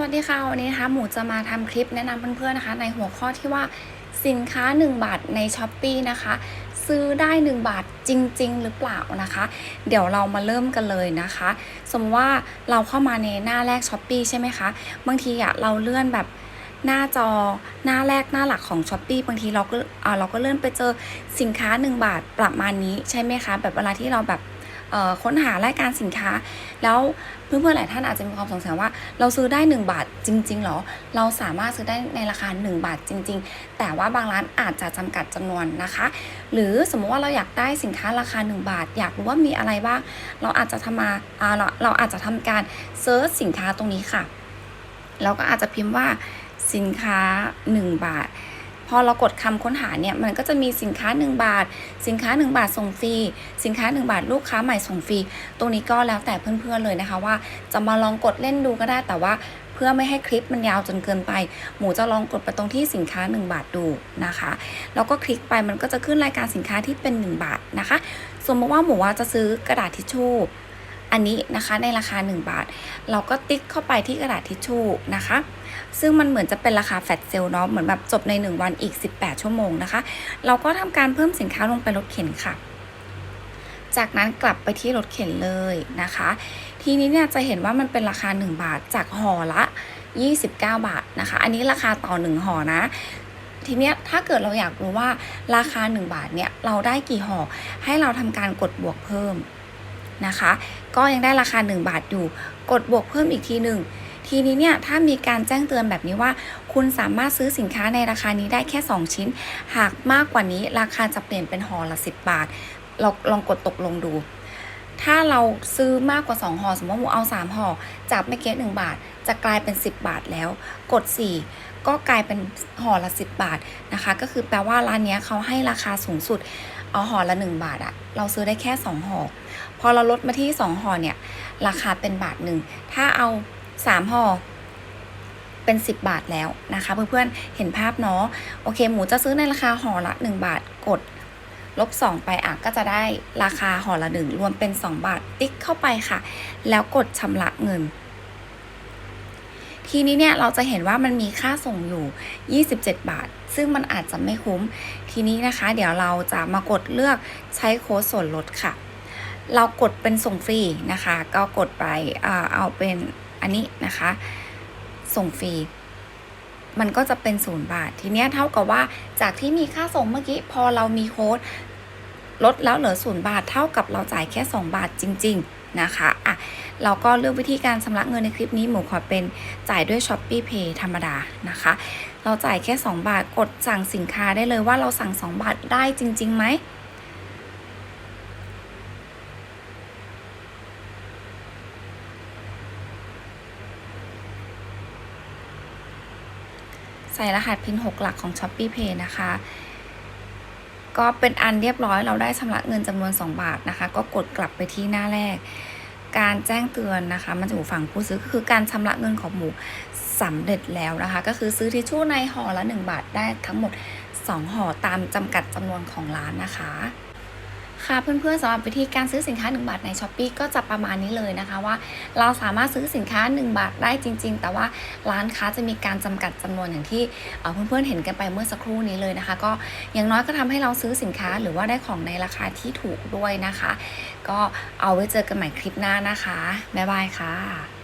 สวัสดีค่ะ วันนี้นะคะหมูจะมาทำคลิปแนะนำเพื่อนๆนะคะ ในหัวข้อที่ว่าสินค้า 1 บาทใน s h อ p e e นะคะ ซื้อได้ 1 บาทจริง ๆ หรือเปล่านะคะ เดี๋ยวเรามาเริ่มกันเลยนะคะ สมมติว่าเราเข้ามาในหน้าแรก s h อ p e e ใช่ไหมคะบางทีอะเราเลื่อนแบบหน้าจอหน้าแรกหน้าหลักของ s h อ p e e บางทีเราก็อ่าเราก็เลื่อนไปเจอสินค้า 1 บาทประมาณนี้ใช่ไหมคะ แบบเวลาที่เราแบบ ค้นหารายการสินค้า แล้วเพื่อนๆหลายท่านอาจจะมีความสงสัยว่า เราซื้อได้ 1 บาทจริงๆหรอ เราสามารถซื้อได้ในราคา 1 บาทจริง ๆ แต่ว่าบางร้านอาจจะจำกัดจำนวนนะคะ หรือสมมติว่าเราอยากได้สินค้าราคา 1 บาท อยากรู้ว่ามีอะไรบ้าง เราอาจจะทำมาเราเราอาจจะทำการเซิร์ชสินค้าตรงนี้ค่ะเราก็อาจจะพิมพ์ว่าสินค้า 1 บาท พอเรากดคำค้นหาเนี่ยมันก็จะมีสินค้า 1 บาท สินค้า 1 บาทส่งฟรีสินค้า 1 บาทลูกค้าใหม่ส่งฟรีตรงนี้ก็แล้วแต่เพื่อนๆเลยนะคะว่า จะมาลองกดเล่นดูก็ได้แต่ว่าเพื่อไม่ให้คลิปมันยาวจนเกินไป หมูจะลองกดไปตรงที่สินค้า 1 บาทดูนะคะ แล้วก็คลิกไปมันก็จะขึ้นรายการสินค้าที่เป็น 1 บาทนะคะ สมมติว่าหมูว่าจะซื้อกระดาษทิชชู่ อันนี้นะคะในราคา 1 บาท เราก็ติ๊กเข้าไปที่กระดาษทิชชู่นะคะ ซึ่งมันเหมือนจะเป็นราคาแฟลตเซลเนาะเหมือนแบบจบใน 1 วันอีก 18 ชั่วโมงนะคะ เราก็ทำการเพิ่มสินค้าลงไปรถเข็นค่ะ จากนั้นกลับไปที่รถเข็นเลยนะคะ ทีนี้เนี่ยจะเห็นว่ามันเป็นราคา 1 บาทจากห่อละ 29 บาทนะคะ อันนี้ราคาต่อ 1ห่อนะทีเนี้ยถ้าเกิดเราอยากรู้ว่าราคา 1 บาทเนี่ยเราได้กี่ห่อให้เราทำการกดบวกเพิ่ม นะคะ ก็ยังได้ราคา 1 บาทอยู่ กดบวกเพิ่มอีกทีหนึ่งทีนี้เนี่ยถ้ามีการแจ้งเตือนแบบนี้ว่า คุณสามารถซื้อสินค้าในราคานี้ได้แค่ 2 ชิ้น หากมากกว่านี้ราคาจะเปลี่ยนเป็นห่อละ 10 บาท เราลองกดตกลงดู ถ้าเราซื้อมากกว่า 2ห่อสมมติว่าเอา 3ห่อจากเมื่อกี้1บาท จะกลายเป็น 10 บาทแล้ว กด 4 ก็กลายเป็นห่อละ 10 บาทนะคะ ก็คือแปลว่าร้านนี้เขาให้ราคาสูงสุด เอาห่อละ 1 บาทอะเราซื้อได้แค่ 2ห่อพอเราลดมาที่ 2ห่อเนี่ย ราคาเป็นบาทหนึ่ง ถ้าเอา 3ห่อเป็น 10 บาทแล้วนะคะ เพื่อนๆเห็นภาพเนาะโอเค หมูจะซื้อในราคาห่อละ 1 บาทกดลบ 2 ไปอะก็จะได้ราคาห่อละ 1 รวมเป็น 2 บาทติ๊กเข้าไปค่ะ แล้วกดชำระเงิน ทีนี้เนี่ยเราจะเห็นว่ามันมีค่าส่งอยู่ 27 บาท ซึ่งมันอาจจะไม่คุ้ม ทีนี้นะคะ เดี๋ยวเราจะมากดเลือกใช้โค้ดส่วนลดค่ะ เรากดเป็นส่งฟรีนะคะ ก็กดไปเอาเป็นอันนี้นะคะ ส่งฟรีมันก็จะเป็นศูนย์บาท ทีเนี้ยเท่ากับว่าจากที่มีค่าส่งเมื่อกี้พอเรามีโค้ดลดแล้วเหลือศูนย์บาท เท่ากับเราจ่ายแค่ 2 บาทจริง ๆ นะคะ เราก็เลือกวิธีการชำระเงินในคลิปนี้หมูขอเป็นจ่ายด้วย s h o p e e Pay ธรรมดานะคะ เราจ่ายแค่ 2 บาทกดสั่งสินค้าได้เลยว่าเราสั่ง 2 บาทได้จริงๆไหมใส่รหัสพิน 6 หลักของ s h o p e e Pay นะคะ ก็เป็นอันเรียบร้อยเราได้ชำระเงินจำนวน 2 บาทนะคะ ก็กดกลับไปที่หน้าแรก การแจ้งเตือนนะคะ มันจะอยู่ฝั่งผู้ซื้อก็คือการชำระเงินของหมูสำเร็จแล้วนะคะ ก็คือซื้อทิชชู่ในห่อละ 1 บาทได้ทั้งหมด 2ห่อตามจำกัดจำนวนของร้านนะคะ ค่ะเพื่อนๆสำหรับวิธีการซื้อสินค้า 1 บาทในช้อปปีก็จะประมาณนี้เลยนะคะว่า เราสามารถซื้อสินค้า 1 บาทได้จริง ๆ แต่ว่าร้านค้าจะมีการจำกัดจำนวนอย่างที่เพื่อนๆเห็นกันไปเมื่อสักครู่นี้เลยนะคะ ก็อย่างน้อยก็ทำให้เราซื้อสินค้าหรือว่าได้ของในราคาที่ถูกด้วยนะคะ ก็เอาไว้เจอกันใหม่คลิปหน้านะคะบ๊ายบายค่ะ